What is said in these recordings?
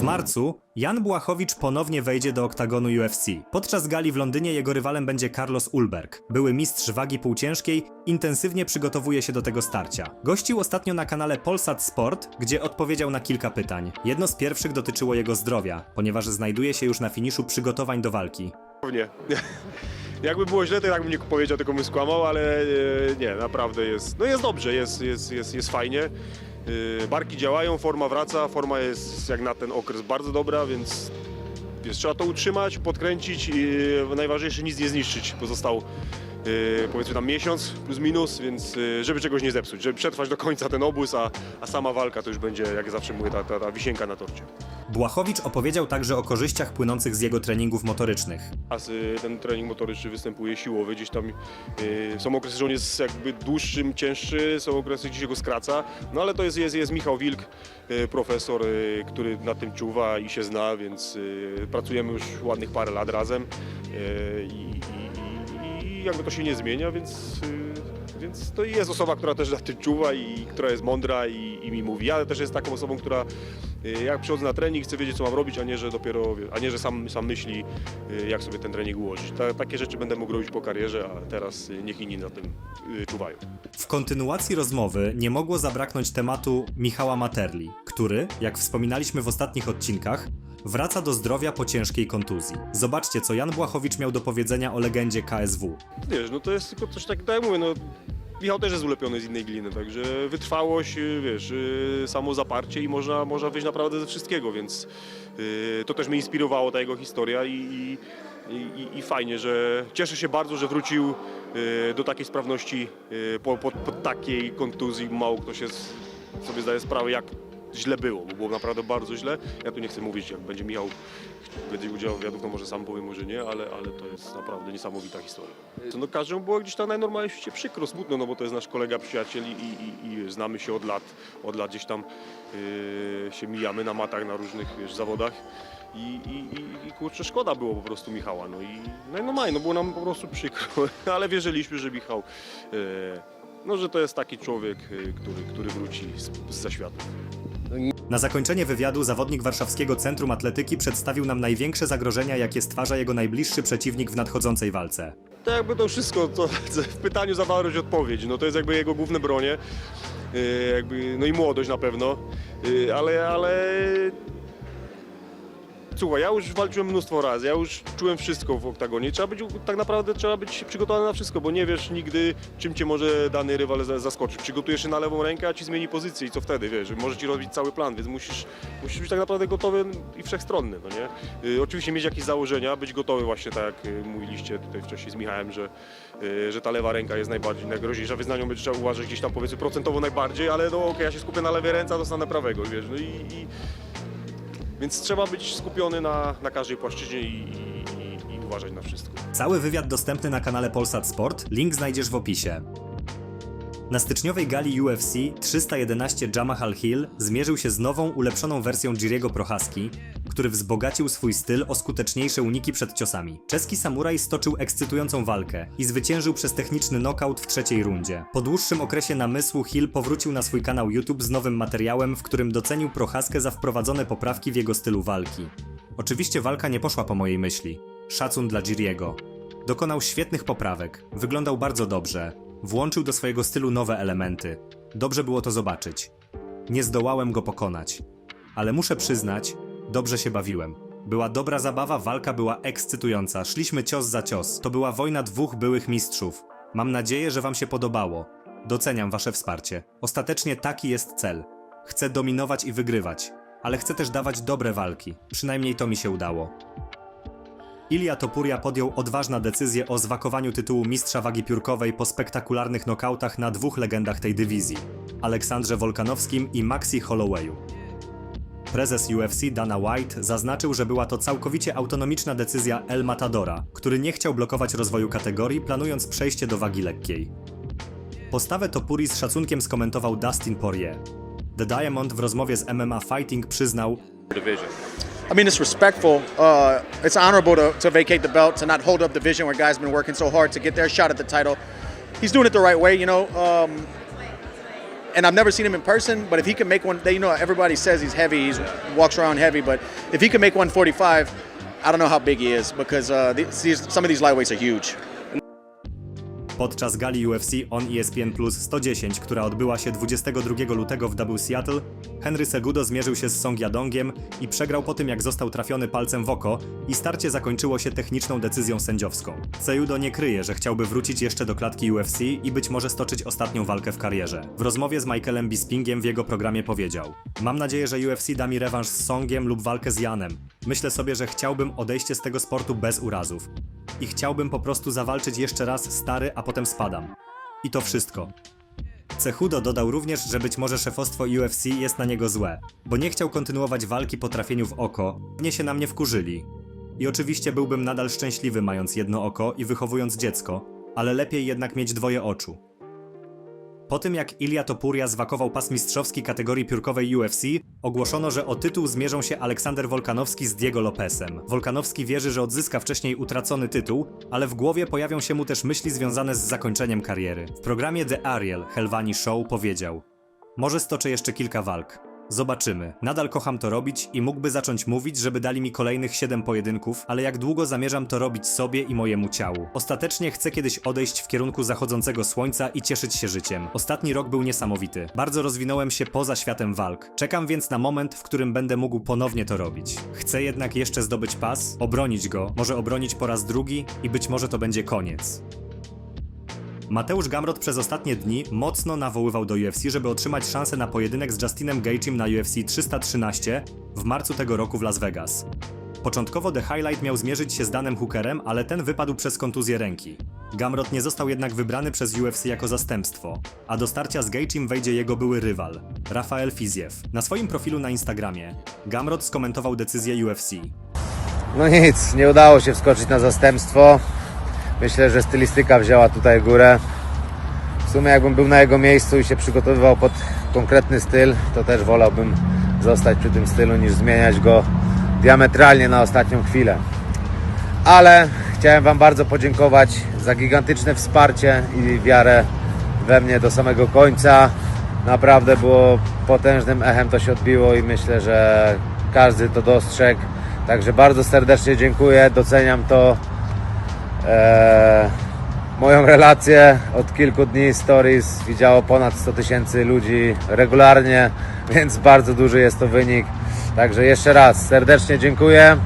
W marcu Jan Błachowicz ponownie wejdzie do oktagonu UFC. Podczas gali w Londynie jego rywalem będzie Carlos Ulberg. Były mistrz wagi półciężkiej intensywnie przygotowuje się do tego starcia. Gościł ostatnio na kanale Polsat Sport, gdzie odpowiedział na kilka pytań. Jedno z pierwszych dotyczyło jego zdrowia, ponieważ znajduje się już na finiszu przygotowań do walki. Nie. Jakby było źle, to tak bym nie powiedział, tylko bym skłamał, ale e, nie, naprawdę jest, no jest dobrze, jest, jest, jest, jest fajnie. E, Barki działają, forma wraca, forma jest jak na ten okres bardzo dobra, więc wiesz, trzeba to utrzymać, podkręcić i e, najważniejsze nic nie zniszczyć. Pozostał e, powiedzmy tam miesiąc plus minus, więc e, żeby czegoś nie zepsuć, żeby przetrwać do końca ten obóz, a, a sama walka to już będzie, jak zawsze mówię, ta, ta, ta wisienka na torcie. Błachowicz opowiedział także o korzyściach płynących z jego treningów motorycznych. Raz y, ten trening motoryczny występuje siłowy, gdzieś tam y, są okresy, że on jest jakby dłuższym, cięższy, są okresy, gdzie się go skraca, no ale to jest, jest, jest Michał Wilk, y, profesor, y, który nad tym czuwa i się zna, więc y, pracujemy już ładnych parę lat razem y, i, jakby to się nie zmienia, więc, y, więc to jest osoba, która też nad tym czuwa i która jest mądra i, i mi mówi. Ja też jest taką osobą, która y, jak przychodzę na trening, chcę wiedzieć, co mam robić, a nie, że dopiero, a nie, że sam, sam myśli, y, jak sobie ten trening ułożyć. Ta, takie rzeczy będę mógł robić po karierze, a teraz niech inni na tym czuwają. W kontynuacji rozmowy nie mogło zabraknąć tematu Michała Materli, który, jak wspominaliśmy w ostatnich odcinkach, wraca do zdrowia po ciężkiej kontuzji. Zobaczcie, co Jan Błachowicz miał do powiedzenia o legendzie KSW. Wiesz, no to jest tylko coś takiego, tak jak mówię, no Michał też jest ulepiony z innej gliny, także wytrwałość, y, wiesz, y, samo zaparcie i można, można wyjść naprawdę ze wszystkiego, więc y, to też mnie inspirowało ta jego historia i, i, i, i fajnie, że cieszę się bardzo, że wrócił y, do takiej sprawności po, po, po takiej kontuzji. Mało kto się z- sobie zdaje sprawę, jak źle było, bo było naprawdę bardzo źle. Ja tu nie chcę mówić, jak będzie Michał będzie udział wywiadów, to może sam powiem, może nie, ale, ale to jest naprawdę niesamowita historia. No każdemu było gdzieś tam najnormalniej w przykro, smutno, no bo to jest nasz kolega, przyjaciel i, i, i znamy się od lat, od lat gdzieś tam yy, się mijamy na matach, na różnych wiesz, zawodach i, i, i, i kurczę, szkoda było po prostu Michała, no i najnormalniej, no było nam po prostu przykro, ale wierzyliśmy, że Michał, yy, no że to jest taki człowiek, yy, który, który wróci z, z. Na zakończenie wywiadu zawodnik Warszawskiego Centrum Atletyki przedstawił nam największe zagrożenia, jakie stwarza jego najbliższy przeciwnik w nadchodzącej walce. To jakby to wszystko, co w pytaniu zawarłeś odpowiedź. No to jest jakby jego główne bronie. Yy, jakby, no i młodość na pewno. Yy, ale, ale... Słuchaj, ja już walczyłem mnóstwo razy, ja już czułem wszystko w oktagonie. Trzeba być, tak naprawdę trzeba być przygotowany na wszystko, bo nie wiesz nigdy, czym cię może dany rywal za- zaskoczyć. Przygotujesz się na lewą rękę, a ci zmieni pozycję i co wtedy, wiesz, może ci robić cały plan, więc musisz, musisz być tak naprawdę gotowy i wszechstronny, no nie? Y, oczywiście mieć jakieś założenia, być gotowy właśnie tak jak y, mówiliście tutaj wcześniej z Michałem, że, y, że ta lewa ręka jest najbardziej najgroźniejsza, więc na nią będzie trzeba uważać gdzieś tam powiedzmy procentowo najbardziej, ale no okej, ja się skupię na lewej ręce, a dostanę prawego, wiesz, no i, i więc trzeba być skupiony na, na każdej płaszczyźnie i, i, i, i uważać na wszystko. Cały wywiad dostępny na kanale Polsat Sport, link znajdziesz w opisie. Na styczniowej gali UFC 311 Jamahal Hill zmierzył się z nową, ulepszoną wersją Jiriego Prochaski, który wzbogacił swój styl o skuteczniejsze uniki przed ciosami. Czeski samuraj stoczył ekscytującą walkę i zwyciężył przez techniczny knockout w trzeciej rundzie. Po dłuższym okresie namysłu Hill powrócił na swój kanał YouTube z nowym materiałem, w którym docenił Prochaskę za wprowadzone poprawki w jego stylu walki. Oczywiście walka nie poszła po mojej myśli. Szacun dla Jiriego. Dokonał świetnych poprawek, wyglądał bardzo dobrze, włączył do swojego stylu nowe elementy. Dobrze było to zobaczyć. Nie zdołałem go pokonać. Ale muszę przyznać, dobrze się bawiłem. Była dobra zabawa, walka była ekscytująca, szliśmy cios za cios. To była wojna dwóch byłych mistrzów. Mam nadzieję, że Wam się podobało. Doceniam Wasze wsparcie. Ostatecznie taki jest cel. Chcę dominować i wygrywać, ale chcę też dawać dobre walki. Przynajmniej to mi się udało. Ilia Topuria podjął odważną decyzję o zwakowaniu tytułu mistrza wagi piórkowej po spektakularnych nokautach na dwóch legendach tej dywizji Aleksandrze Wolkanowskim i Maxi Hollowayu. Prezes UFC Dana White zaznaczył, że była to całkowicie autonomiczna decyzja El Matadora, który nie chciał blokować rozwoju kategorii, planując przejście do wagi lekkiej. Postawę Topuri z szacunkiem skomentował Dustin Poirier. The Diamond w rozmowie z MMA Fighting przyznał, division. I mean, it's respectful. Uh, it's honorable to, to vacate the belt, to not hold up the vision where guys been working so hard to get their shot at the title. He's doing it the right way, you know. Um, and I've never seen him in person. But if he can make one, you know everybody says he's heavy. He walks around heavy, but if he can make 145, I don't know how big he is because uh, these, some of these lightweights are huge. Podczas gali UFC on ESPN Plus 110, która odbyła się 22 lutego w Double Seattle, Henry Segudo zmierzył się z Song Yadongiem i przegrał po tym jak został trafiony palcem w oko i starcie zakończyło się techniczną decyzją sędziowską. Cejudo nie kryje, że chciałby wrócić jeszcze do klatki UFC i być może stoczyć ostatnią walkę w karierze. W rozmowie z Michaelem Bispingiem w jego programie powiedział Mam nadzieję, że UFC da mi rewanż z Songiem lub walkę z Janem. Myślę sobie, że chciałbym odejście z tego sportu bez urazów. I chciałbym po prostu zawalczyć jeszcze raz stary, a potem spadam. I to wszystko. Cechudo dodał również, że być może szefostwo UFC jest na niego złe, bo nie chciał kontynuować walki po trafieniu w oko, nie się na mnie wkurzyli. I oczywiście byłbym nadal szczęśliwy mając jedno oko i wychowując dziecko, ale lepiej jednak mieć dwoje oczu. Po tym jak Ilia Topuria zwakował pas mistrzowski kategorii piórkowej UFC, ogłoszono, że o tytuł zmierzą się Aleksander Wolkanowski z Diego Lopezem. Wolkanowski wierzy, że odzyska wcześniej utracony tytuł, ale w głowie pojawią się mu też myśli związane z zakończeniem kariery. W programie The Ariel Helwani Show powiedział Może stoczę jeszcze kilka walk. Zobaczymy. Nadal kocham to robić i mógłby zacząć mówić, żeby dali mi kolejnych 7 pojedynków, ale jak długo zamierzam to robić sobie i mojemu ciału. Ostatecznie chcę kiedyś odejść w kierunku zachodzącego słońca i cieszyć się życiem. Ostatni rok był niesamowity. Bardzo rozwinąłem się poza światem walk. Czekam więc na moment, w którym będę mógł ponownie to robić. Chcę jednak jeszcze zdobyć pas, obronić go, może obronić po raz drugi i być może to będzie koniec. Mateusz Gamrot przez ostatnie dni mocno nawoływał do UFC, żeby otrzymać szansę na pojedynek z Justinem Gaethjem na UFC 313 w marcu tego roku w Las Vegas. Początkowo The Highlight miał zmierzyć się z Danem Hookerem, ale ten wypadł przez kontuzję ręki. Gamrot nie został jednak wybrany przez UFC jako zastępstwo, a do starcia z Gaethjem wejdzie jego były rywal, Rafael Fiziev. Na swoim profilu na Instagramie Gamrot skomentował decyzję UFC. No nic, nie udało się wskoczyć na zastępstwo. Myślę, że stylistyka wzięła tutaj górę. W sumie jakbym był na jego miejscu i się przygotowywał pod konkretny styl, to też wolałbym zostać przy tym stylu niż zmieniać go diametralnie na ostatnią chwilę. Ale chciałem Wam bardzo podziękować za gigantyczne wsparcie i wiarę we mnie do samego końca. Naprawdę było potężnym echem to się odbiło i myślę, że każdy to dostrzegł. Także bardzo serdecznie dziękuję, doceniam to. Eee, moją relację od kilku dni stories widziało ponad 100 tysięcy ludzi regularnie, więc bardzo duży jest to wynik. Także jeszcze raz serdecznie dziękuję.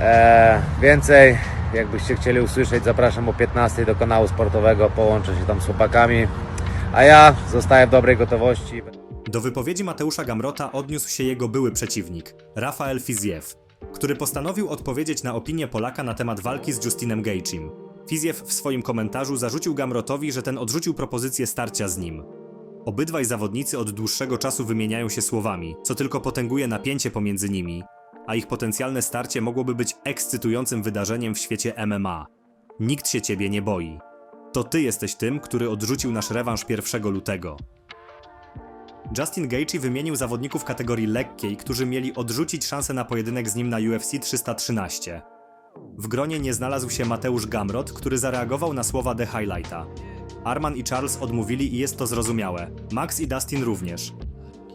Eee, więcej, jakbyście chcieli usłyszeć, zapraszam o 15 do kanału sportowego. Połączę się tam z chłopakami. A ja zostaję w dobrej gotowości. Do wypowiedzi Mateusza Gamrota odniósł się jego były przeciwnik, Rafael Fiziev, który postanowił odpowiedzieć na opinię Polaka na temat walki z Justinem Gaethjem. Fiziev w swoim komentarzu zarzucił Gamrotowi, że ten odrzucił propozycję starcia z nim. Obydwaj zawodnicy od dłuższego czasu wymieniają się słowami, co tylko potęguje napięcie pomiędzy nimi, a ich potencjalne starcie mogłoby być ekscytującym wydarzeniem w świecie MMA. Nikt się ciebie nie boi. To ty jesteś tym, który odrzucił nasz rewanż 1 lutego. Justin Gaethje wymienił zawodników kategorii lekkiej, którzy mieli odrzucić szansę na pojedynek z nim na UFC 313. W gronie nie znalazł się Mateusz Gamrot, który zareagował na słowa The Highlighta. Arman i Charles odmówili i jest to zrozumiałe. Max i Dustin również.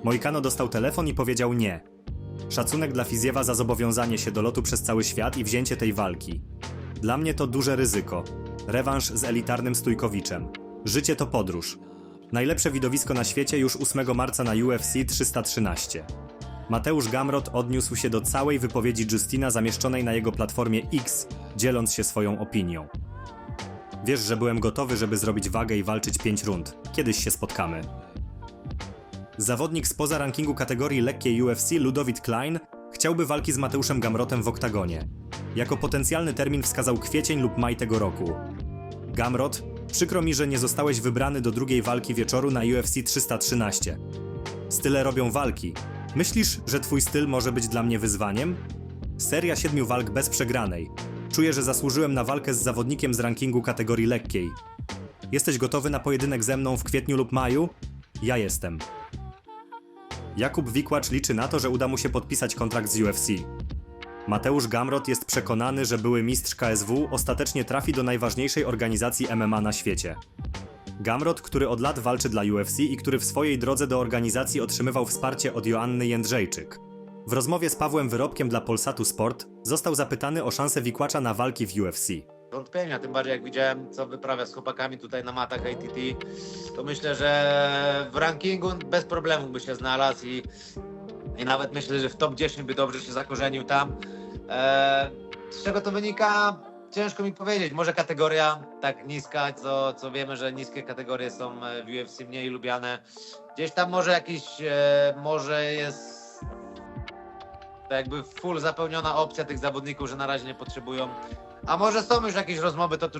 Moikano dostał telefon i powiedział nie. Szacunek dla Fiziewa za zobowiązanie się do lotu przez cały świat i wzięcie tej walki. Dla mnie to duże ryzyko. Rewanż z elitarnym stójkowiczem. Życie to podróż. Najlepsze widowisko na świecie już 8 marca na UFC 313. Mateusz Gamrot odniósł się do całej wypowiedzi Justina zamieszczonej na jego platformie X, dzieląc się swoją opinią. Wiesz, że byłem gotowy, żeby zrobić wagę i walczyć 5 rund. Kiedyś się spotkamy. Zawodnik spoza rankingu kategorii lekkiej UFC Ludowit Klein chciałby walki z Mateuszem Gamrotem w oktagonie. Jako potencjalny termin wskazał kwiecień lub maj tego roku. Gamrot, przykro mi, że nie zostałeś wybrany do drugiej walki wieczoru na UFC 313. Style robią walki. Myślisz, że twój styl może być dla mnie wyzwaniem? Seria siedmiu walk bez przegranej. Czuję, że zasłużyłem na walkę z zawodnikiem z rankingu kategorii lekkiej. Jesteś gotowy na pojedynek ze mną w kwietniu lub maju? Ja jestem. Jakub Wikłacz liczy na to, że uda mu się podpisać kontrakt z UFC. Mateusz Gamrot jest przekonany, że były mistrz KSW ostatecznie trafi do najważniejszej organizacji MMA na świecie. Gamrot, który od lat walczy dla UFC i który w swojej drodze do organizacji otrzymywał wsparcie od Joanny Jędrzejczyk. W rozmowie z Pawłem Wyrobkiem dla Polsatu Sport został zapytany o szansę Wikłacza na walki w UFC. wątpienia, tym bardziej jak widziałem, co wyprawia z chłopakami tutaj na matach ATT, to myślę, że w rankingu bez problemu by się znalazł i, i nawet myślę, że w top 10 by dobrze się zakorzenił tam. E, z czego to wynika? Ciężko mi powiedzieć. Może kategoria tak niska, co, co wiemy, że niskie kategorie są e, w UFC mniej lubiane. Gdzieś tam może jakiś, e, może jest jakby full zapełniona opcja tych zawodników, że na razie nie potrzebują a może są już jakieś rozmowy to, to,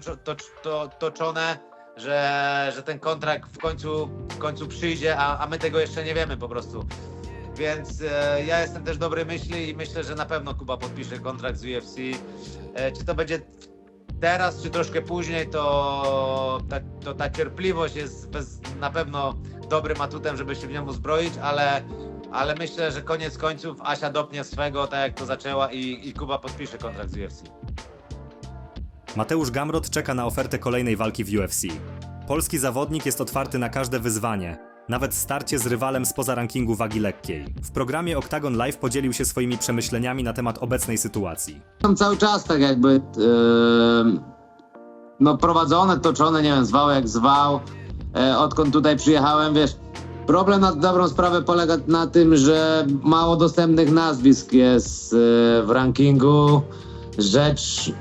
to, toczone, że, że ten kontrakt w końcu, w końcu przyjdzie, a, a my tego jeszcze nie wiemy po prostu. Więc e, ja jestem też dobrej myśli i myślę, że na pewno Kuba podpisze kontrakt z UFC. E, czy to będzie teraz, czy troszkę później, to ta, to ta cierpliwość jest bez, na pewno dobrym atutem, żeby się w nią uzbroić, ale, ale myślę, że koniec końców Asia dopnie swego, tak jak to zaczęła i, i Kuba podpisze kontrakt z UFC. Mateusz Gamrot czeka na ofertę kolejnej walki w UFC. Polski zawodnik jest otwarty na każde wyzwanie, nawet starcie z rywalem spoza rankingu wagi lekkiej. W programie Octagon Live podzielił się swoimi przemyśleniami na temat obecnej sytuacji. Są cały czas tak jakby yy, no prowadzone, toczone, nie wiem, zwał jak zwał. E, odkąd tutaj przyjechałem, wiesz, problem na dobrą sprawę polega na tym, że mało dostępnych nazwisk jest e, w rankingu. Rzecz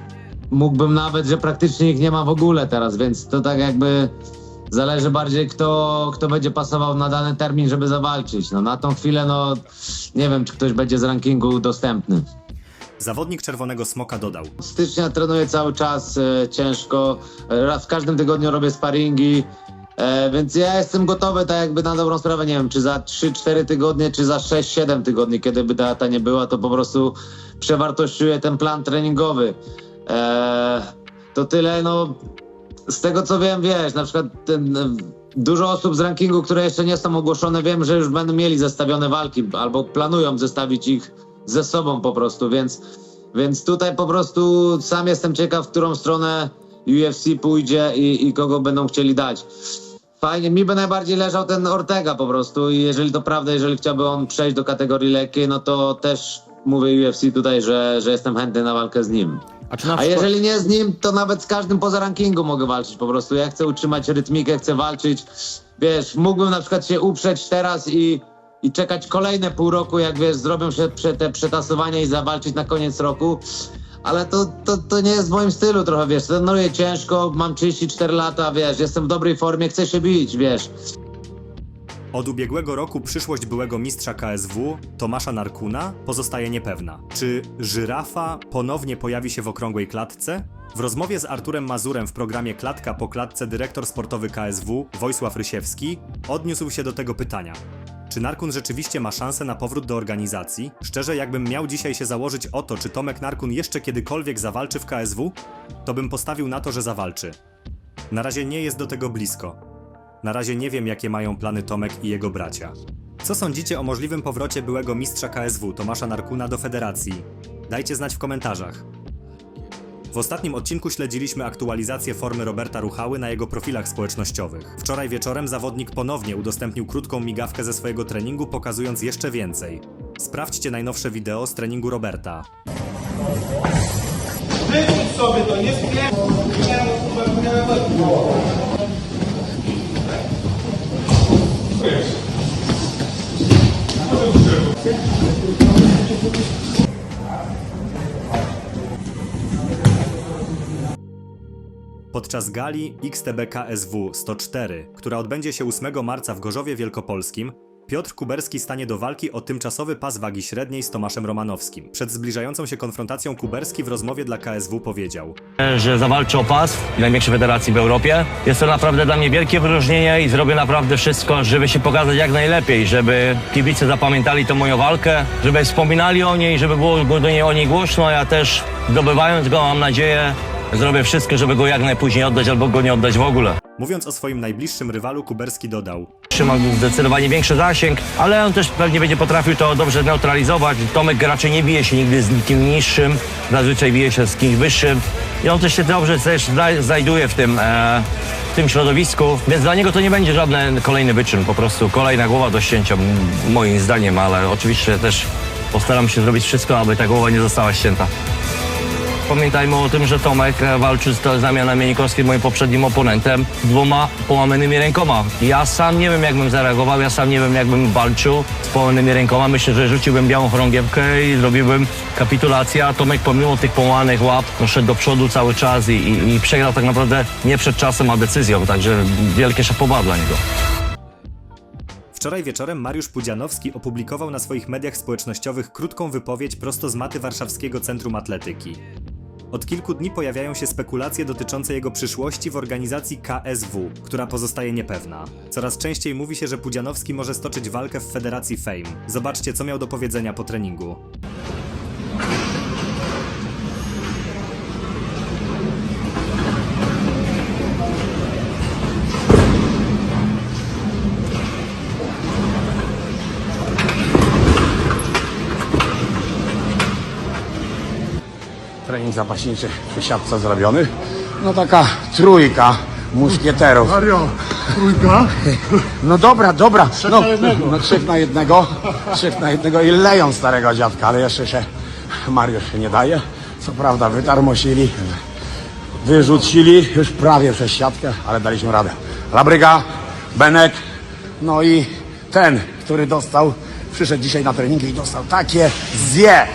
mógłbym nawet, że praktycznie ich nie ma w ogóle teraz, więc to tak jakby zależy bardziej kto, kto będzie pasował na dany termin, żeby zawalczyć. No na tą chwilę, no nie wiem, czy ktoś będzie z rankingu dostępny. Zawodnik Czerwonego Smoka dodał: stycznia trenuję cały czas e, ciężko. E, raz w każdym tygodniu robię sparingi. E, więc ja jestem gotowy, tak jakby na dobrą sprawę, nie wiem, czy za 3-4 tygodnie, czy za 6-7 tygodni, kiedy by ta data nie była, to po prostu przewartościuję ten plan treningowy. E, to tyle, no z tego co wiem, wiesz, na przykład ten, e, dużo osób z rankingu, które jeszcze nie są ogłoszone, wiem, że już będą mieli zestawione walki, albo planują zestawić ich ze sobą po prostu, więc, więc tutaj po prostu sam jestem ciekaw, w którą stronę UFC pójdzie i, i kogo będą chcieli dać. Fajnie, mi by najbardziej leżał ten Ortega po prostu i jeżeli to prawda, jeżeli chciałby on przejść do kategorii lekkiej, no to też mówię UFC tutaj, że, że jestem chętny na walkę z nim. A czy na A przykład... jeżeli nie z nim, to nawet z każdym poza rankingu mogę walczyć po prostu. Ja chcę utrzymać rytmikę, chcę walczyć. Wiesz, mógłbym na przykład się uprzeć teraz i, i czekać kolejne pół roku, jak wiesz, zrobią się te przetasowania i zawalczyć na koniec roku. Ale to, to, to nie jest w moim stylu trochę, wiesz, trenuję ciężko, mam 34 lata, wiesz, jestem w dobrej formie, chcę się bić, wiesz. Od ubiegłego roku przyszłość byłego mistrza KSW, Tomasza Narkuna, pozostaje niepewna. Czy żyrafa ponownie pojawi się w okrągłej klatce? W rozmowie z Arturem Mazurem w programie Klatka po klatce dyrektor sportowy KSW, Wojsław Rysiewski, odniósł się do tego pytania. Czy Narkun rzeczywiście ma szansę na powrót do organizacji? Szczerze, jakbym miał dzisiaj się założyć o to, czy Tomek Narkun jeszcze kiedykolwiek zawalczy w KSW, to bym postawił na to, że zawalczy. Na razie nie jest do tego blisko. Na razie nie wiem, jakie mają plany Tomek i jego bracia. Co sądzicie o możliwym powrocie byłego mistrza KSW Tomasza Narkuna do federacji? Dajcie znać w komentarzach. W ostatnim odcinku śledziliśmy aktualizację formy Roberta Ruchały na jego profilach społecznościowych. Wczoraj wieczorem zawodnik ponownie udostępnił krótką migawkę ze swojego treningu, pokazując jeszcze więcej. Sprawdźcie najnowsze wideo z treningu Roberta. Podczas gali XTB KSW 104, która odbędzie się 8 marca w Gorzowie Wielkopolskim, Piotr Kuberski stanie do walki o tymczasowy pas wagi średniej z Tomaszem Romanowskim. Przed zbliżającą się konfrontacją Kuberski w rozmowie dla KSW powiedział: że zawalczę o pas w największej federacji w Europie. Jest to naprawdę dla mnie wielkie wyróżnienie i zrobię naprawdę wszystko, żeby się pokazać jak najlepiej, żeby kibice zapamiętali tę moją walkę, żeby wspominali o niej, żeby było do niej o niej głośno. Ja też zdobywając go, mam nadzieję, zrobię wszystko, żeby go jak najpóźniej oddać albo go nie oddać w ogóle. Mówiąc o swoim najbliższym rywalu, Kuberski dodał: Ma zdecydowanie większy zasięg, ale on też pewnie będzie potrafił to dobrze neutralizować. Tomek raczej nie bije się nigdy z nikim niższym, zazwyczaj bije się z kimś wyższym. i on też się dobrze też zna- znajduje w tym, e, w tym środowisku, więc dla niego to nie będzie żaden kolejny wyczyn, po prostu kolejna głowa do ścięcia, moim zdaniem, ale oczywiście też postaram się zrobić wszystko, aby ta głowa nie została ścięta. Pamiętajmy o tym, że Tomek e, walczy z Damianem Janikowskim, moim poprzednim oponentem, dwoma połamanymi rękoma. Ja sam nie wiem, jak bym zareagował, ja sam nie wiem, jak bym walczył z połamanymi rękoma. Myślę, że rzuciłbym białą chorągiewkę i zrobiłbym kapitulację, a Tomek pomimo tych połamanych łap no, szedł do przodu cały czas i, i, i przegrał tak naprawdę nie przed czasem, a decyzją, także wielkie szapoba dla niego. Wczoraj wieczorem Mariusz Pudzianowski opublikował na swoich mediach społecznościowych krótką wypowiedź prosto z maty Warszawskiego Centrum Atletyki. Od kilku dni pojawiają się spekulacje dotyczące jego przyszłości w organizacji KSW, która pozostaje niepewna. Coraz częściej mówi się, że Pudzianowski może stoczyć walkę w Federacji Fame. Zobaczcie, co miał do powiedzenia po treningu. Trening zapaśniczy przy siatce zrobiony. No taka trójka muszkieterów. Mario, trójka. No dobra, dobra. Trzech no, na jednego. No trzech na jednego. Trzech na jednego i leją starego dziadka, ale jeszcze się Mariusz się nie daje. Co prawda wytarmosili, wyrzucili już prawie przez siatkę, ale daliśmy radę. Labryga, Benek, no i ten, który dostał, przyszedł dzisiaj na treningi i dostał takie zje